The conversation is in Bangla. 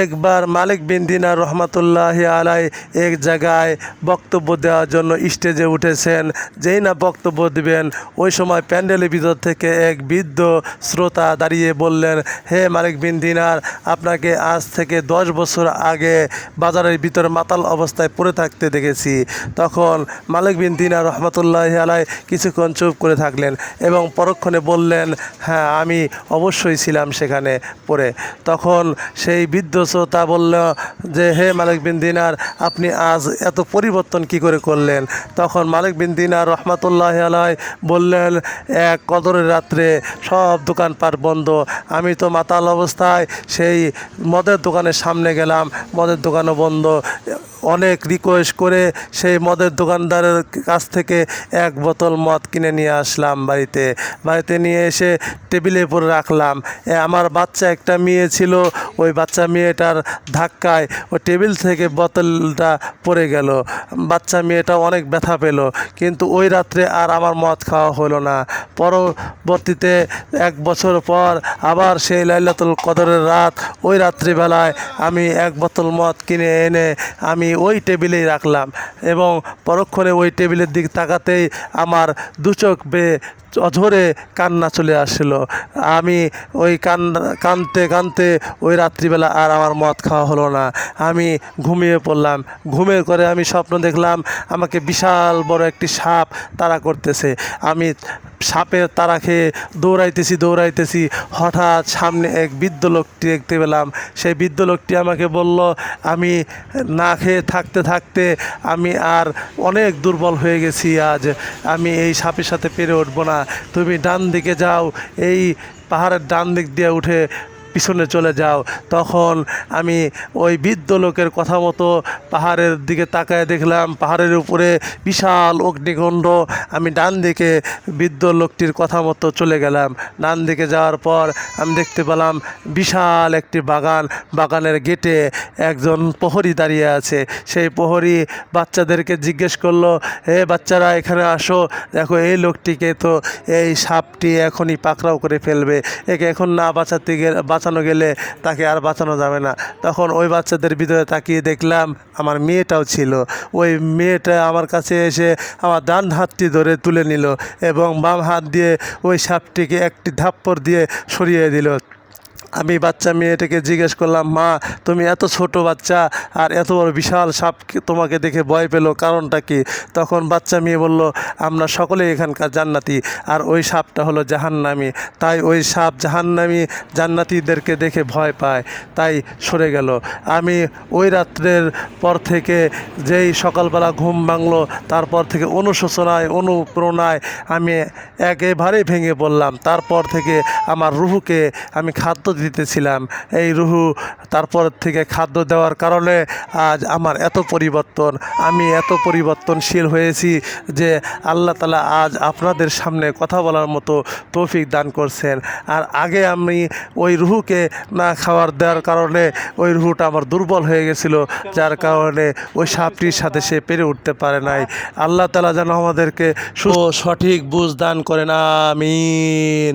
একবার মালিক বিন দিনার রহমতুল্লাহ আলাই এক জায়গায় বক্তব্য দেওয়ার জন্য স্টেজে উঠেছেন। যেই না বক্তব্য দিবেন, ওই সময় প্যান্ডেলের ভিতর থেকে এক বৃদ্ধ শ্রোতা দাঁড়িয়ে বললেন, হে মালিক বিন দিনার, আপনাকে আজ থেকে দশ বছর আগে বাজারের ভিতরে মাতাল অবস্থায় পড়ে থাকতে দেখেছি। তখন মালিক বিন দিনার রহমতুল্লাহ আলাই কিছুক্ষণ চুপ করে থাকলেন এবং পরক্ষণে বললেন হ্যাঁ আমি অবশ্যই ছিলাম সেখানে পড়ে। তখন সেই বৃদ্ধ শ্রোতা বলল যে, হে মালিক বিন দিনার, আপনি আজ এত পরিবর্তন কি করে করলেন? তখন মালিক বিন দিনার রহমাতুল্লাহ আলাই বললেন, এক কদরের রাত্রে সব দোকানপাট বন্ধ। আমি তো মাতাল অবস্থায় সেই মদের দোকানের সামনে গেলাম, মদের দোকানও বন্ধ। অনেক রিকোয়েস্ট করে সেই মদের দোকানদারের কাছ থেকে এক বোতল মদ কিনে নিয়ে আসলাম বাড়িতে। বাড়িতে নিয়ে এসে টেবিলের উপর রাখলাম। আমার বাচ্চা একটা মেয়ে ছিল, ওই বাচ্চা মেয়েটার ধাক্কায় ওই টেবিল থেকে বোতলটা পড়ে গেল। বাচ্চা মেয়েটা অনেক ব্যথা পেল, কিন্তু ওই রাত্রে আর আমার মদ খাওয়া হলো না। পরবর্তীতে এক বছর পর আবার সেই লাইলাতুল কদরের রাত, ওই রাত্রিবেলায় আমি এক বোতল মদ কিনে এনে আমি ওই টেবিলেই রাখলাম এবং পরক্ষণে ওই টেবিলের দিক তাকাতেই আমার দু চোখ বেয়ে অঝরে কান্না চলে আসলো। আমি ওই কান, কানতে কানতে ওই রাত্রিবেলা আর আমার মদ খাওয়া হলো না। আমি ঘুমিয়ে পড়লাম। ঘুমিয়ে করে আমি স্বপ্ন দেখলাম, আমাকে বিশাল বড় একটি সাপ তাড়া করতেছে। আমি সাপের তারা খেয়ে দৌড়াইতেছি দৌড়াইতেছি। হঠাৎ সামনে এক বৃদ্ধ লোকটি দেখতে পেলাম। সেই বৃদ্ধ লোকটি আমাকে বলল, আমি না খেয়ে থাকতে থাকতে আমি আর অনেক দুর্বল হয়ে গেছি আজ। আমি এই সাপের সাথে পেরে উঠবো না। তুমি ডান দিকে যাও। এই পাহাড়ের ডান দিক দিয়ে উঠে পিছনে চলে যাও। তখন আমি ওই বৃদ্ধ লোকের কথা মতো পাহাড়ের দিকে তাকায় দেখলাম, পাহাড়ের উপরে বিশাল অগ্নিকুণ্ড। আমি ডান দিকে বৃদ্ধ লোকটির কথা মতো চলে গেলাম। ডান দিকে যাওয়ার পর আমি দেখতে পেলাম বিশাল একটি বাগান। বাগানের গেটে একজন প্রহরী দাঁড়িয়ে আছে। সেই প্রহরী বাচ্চাদেরকে জিজ্ঞেস করল হে বাচ্চারা এখানে আসো। দেখো, এই লোকটিকে তো এই সাপটি এখনই পাকড়াও করে ফেলবে। একে এখন না বাঁচাতে গেলে বাঁচানো গেলে তাকে আর বাঁচানো যাবে না। তখন ওই বাচ্চাদের ভিতরে তাকিয়ে দেখলাম, আমার মেয়েটাও ছিল। ওই মেয়েটা আমার কাছে এসে আমার ডান হাতটি ধরে তুলে নিল এবং বাম হাত দিয়ে ওই সাপটিকে একটি ধাপ্পড় দিয়ে সরিয়ে দিল। আমি বাচ্চা মেয়েটাকে জিজ্ঞেস করলাম, মা, তুমি এত ছোট বাচ্চা আর এত বড় বিশাল সাপ তোমাকে দেখে ভয় পেল, কারণটা কি? তখন বাচ্চা মেয়ে বলল, আমরা সকলেই এখানকার জান্নাতি আর ওই সাপটা হলো জাহান্নামি। তাই ওই সাপ জাহান্নামি জান্নাতিদেরকে দেখে ভয় পায়, তাই সরে গেল। আমি ওই রাত্রের পর থেকে যেই সকালবেলা ঘুম ভাঙলো, তারপর থেকে অনুশোচনায়, অনুপ্রেরণায় আমি একেবারেই ভেঙে পড়লাম। তারপর থেকে আমার রুহুকে আমি খাদ্য দিতেছিলাম। এই রুহু, তারপর থেকে খাদ্য দেওয়ার কারণে আজ আমার এত পরিবর্তন, আমি এত পরিবর্তনশীল হয়েছি যে আল্লাহ তালা আজ আপনাদের সামনে কথা বলার মতো তৌফিক দান করছেন। আর আগে আমি ওই রুহুকে না খাওয়ার দেওয়ার কারণে ওই রুহুটা আমার দুর্বল হয়ে গেছিল, যার কারণে ওই সাপটির সাথে সে পেরে উঠতে পারে নাই। আল্লাহ তালা যেন আমাদেরকে সঠিক বুঝ দান করেন, আমিন।